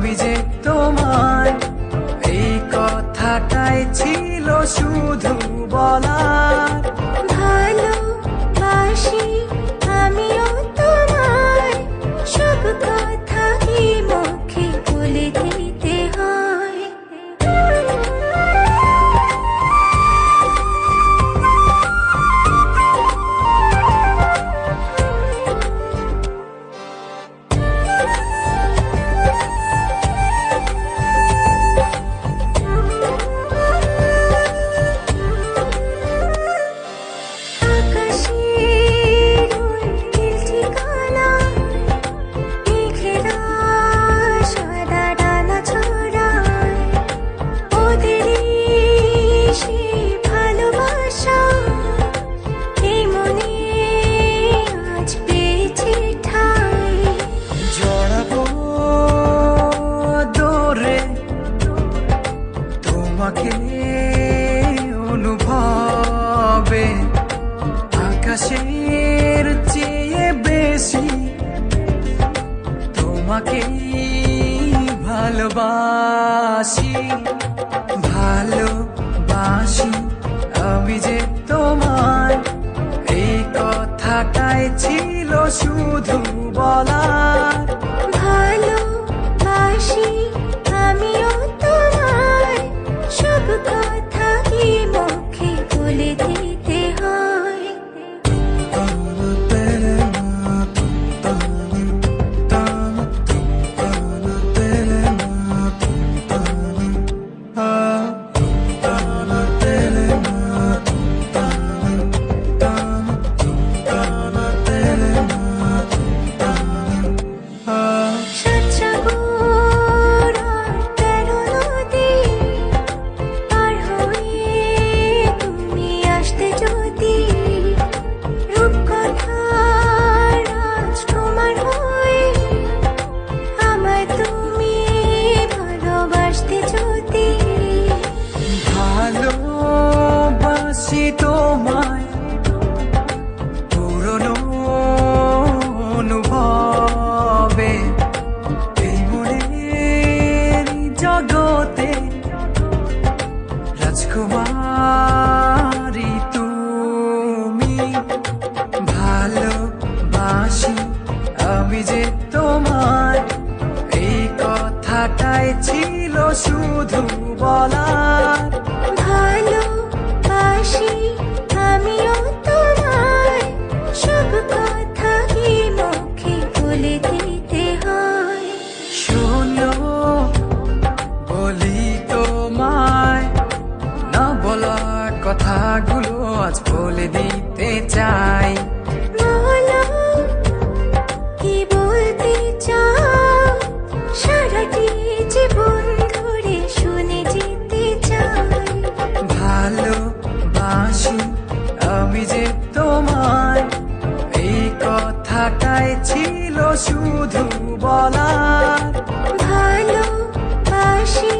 ভাবি যে তোমার এই কথাটাই ছিল শুধু বলার। ভালোবাসি আমি যে তোমার এই কথাটাই ছিল শুধু বলার। ভালোবাসি আমিও তোমায়। সব কথা কি মুখে বলে দিতে ভালোবাসি তোমায় পুরনো অনুভবে। এই মনের জগতে রাজকুমারী তুমি। ভালোবাসি আমি যে তোমায়, এই কথাটাই ছিল শুধু বলার। দিতে হয়। শোনো বলি তোমায় না বলা কথাগুলো আজ বলে দিতে চাই। বলো কি বলতে কথাটাই ছিল শুধু বলা ভালোবাসি।